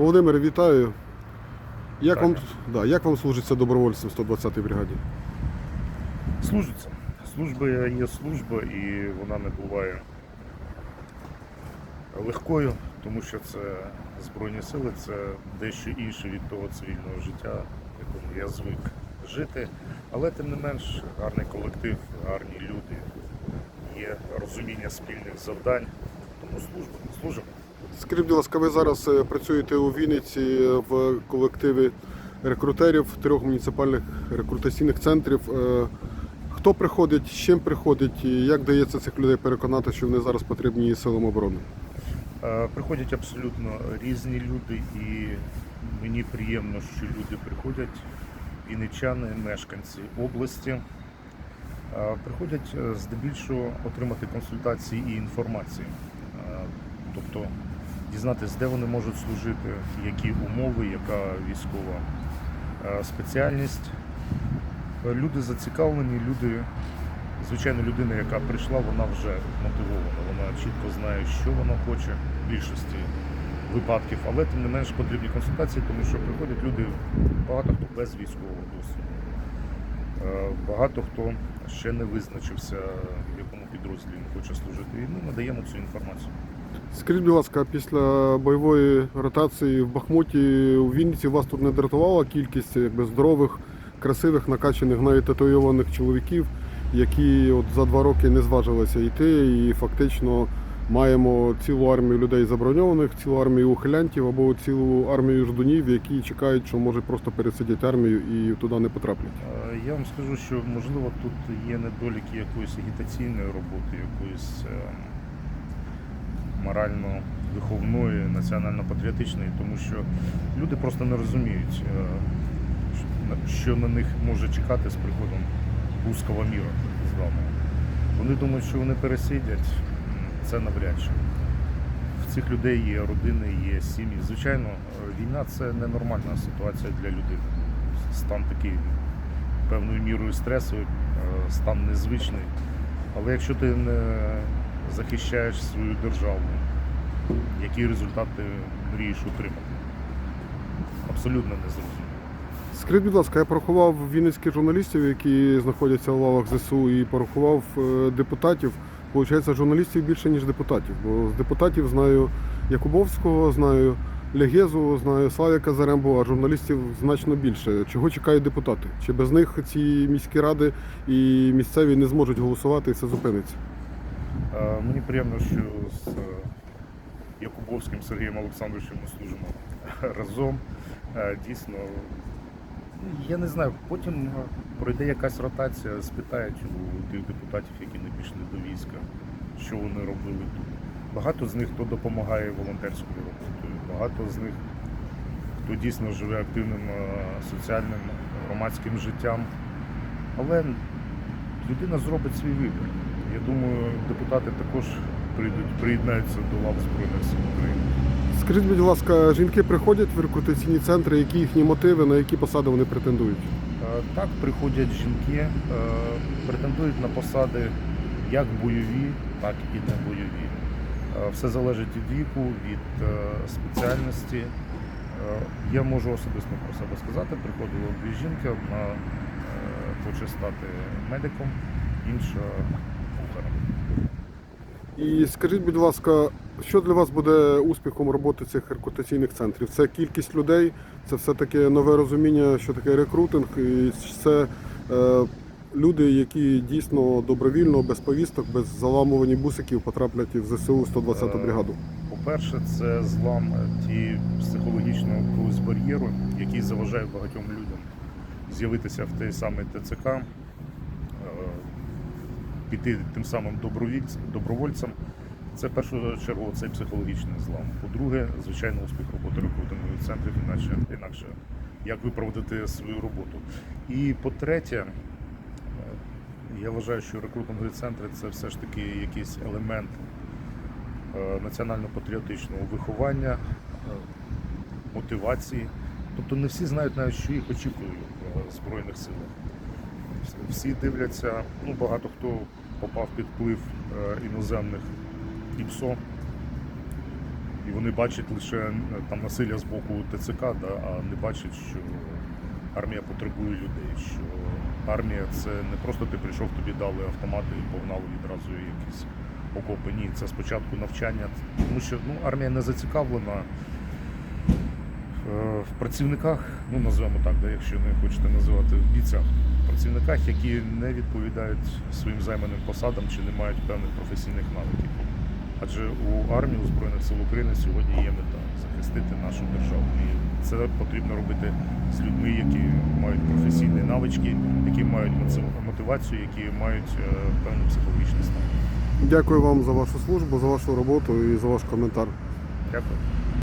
Володимир, вітаю. Як вам, да, як вам служиться добровольцем 120-й бригаді? Служиться. Служба є служба і вона не буває легкою, тому що це Збройні сили, це дещо інше від того цивільного життя, в якому я звик жити. Але тим не менш гарний колектив, гарні люди, є розуміння спільних завдань. Тому служба, служимо. Скажіть, ви зараз е, працюєте у Вінниці е, в колективі рекрутерів трьох муніципальних рекрутаційних центрів. Е, Хто приходить, з чим приходить, і як дається цих людей переконати, що вони зараз потрібні силам оборони? Приходять абсолютно різні люди, і мені приємно, що люди приходять, вінничани, мешканці області. Приходять здебільшого отримати консультації і інформації, Е, тобто дізнатися, де вони можуть служити, які умови, яка військова е, спеціальність. Е, Люди зацікавлені, люди Звичайно, людина, яка прийшла, вона вже мотивована, вона чітко знає, що вона хоче в більшості випадків, але тим не менш потрібні консультації, тому що приходять люди, багато хто без військового досвіду. Е, Багато хто ще не визначився, в якому підрозділі він хоче служити. І ми надаємо цю інформацію. Скажіть, будь ласка, після бойової ротації в Бахмуті у Вінниці вас тут не дратувала кількість якби, здорових, красивих, накачаних, навіть татуйованих чоловіків, які от за два роки не зважилися йти, і фактично маємо цілу армію людей заброньованих, цілу армію ухилянтів або цілу армію ждунів, які чекають, що може просто пересидіти армію і туди не потраплять. Е, Я вам скажу, що можливо тут є недоліки якоїсь агітаційної роботи, якоїсь е, морально-виховної, національно-патріотичної, тому що люди просто не розуміють, е, що- на них може чекати з приходом руского міра з вами. Вони думають, що вони пересидять, це навряд чи. В цих людей є родини, є сім'ї. Звичайно, війна це ненормальна ситуація для людини. Стан такий певною мірою стресовий, е, стан незвичний. Але якщо ти не захищаєш свою державу, який результат ти мрієш отримати? Абсолютно не зрозуміло. Скажіть, будь ласка, я порахував вінницьких журналістів, які знаходяться у лавах ЗСУ, і порахував е, депутатів. Получається, журналістів більше, ніж депутатів. Бо з депутатів знаю Якубовського, знаю Легезу, знаю Славіка Зарембу, а журналістів значно більше. Чого чекають депутати? Чи без них ці міські ради і місцеві не зможуть голосувати і все зупиниться? Мені приємно, що з е, Якубовським Сергієм Олександровичем ми служимо разом. Е, Дійсно, я не знаю, потім е, пройде якась ротація, спитають у тих депутатів, які не пішли до війська, що вони робили тут. Багато з них хто допомагає волонтерською роботою, багато з них хто дійсно живе активним соціальним громадським життям. Але людина зробить свій вибір. Я думаю, депутати також прийдуть, приєднаються до лав Збройних сил України. Скажіть, будь ласка, жінки приходять в рекрутаційні центри, які їхні мотиви, на які посади вони претендують? Е, Так, приходять жінки, е, претендують на посади як бойові, так і не бойові. Е, Все залежить від віку, від спеціальності. Я можу особисто про себе сказати, приходило дві жінки, одна хоче стати медиком, інша. І скажіть, будь ласка, що для вас буде успіхом роботи цих рекрутаційних центрів? Це кількість людей, це все-таки нове розуміння, що таке рекрутинг, і це е, люди, які дійсно добровільно, без повісток, без заламування бусиків потраплять в ЗСУ 120-ту Е, бригаду. По-перше, це злам ті психологічного якогось бар'єру, який заважає багатьом людям з'явитися в той самий ТЦК, е, піти тим самим добровольцем. Це в першу чергу цей психологічний злам. По-друге, звичайно, успіх роботи рекрутингових центрів, інакше, інакше як виправдати свою роботу. І по-третє, е, я вважаю, що рекрутингові центри це все ж таки якийсь елемент е, національно-патріотичного виховання, е, мотивації. Тобто не всі знають навіть, що їх очікує в Збройних силах. Всі дивляться, ну багато хто попав під вплив е, іноземних ІПСО, І вони бачать лише е, там насилля з боку ТЦК, да, а не бачать, що армія потребує людей. Що армія це не просто ти прийшов, тобі дали автомати і погнали відразу якісь окопи. Ні, це спочатку навчання, тому що ну, армія не зацікавлена е, в працівниках, ну назвемо так, да, якщо не хочете називати в бійцях, працівниках, які не відповідають своїм займаним посадам чи не мають певних професійних навиків. Адже у армії у Збройних сил України сьогодні є мета захистити нашу державу. І це потрібно робити з людьми, які мають професійні навички, які мають мотивацію, які мають е, певний психологічний стан. Дякую вам за вашу службу, за вашу роботу і за ваш коментар. Дякую.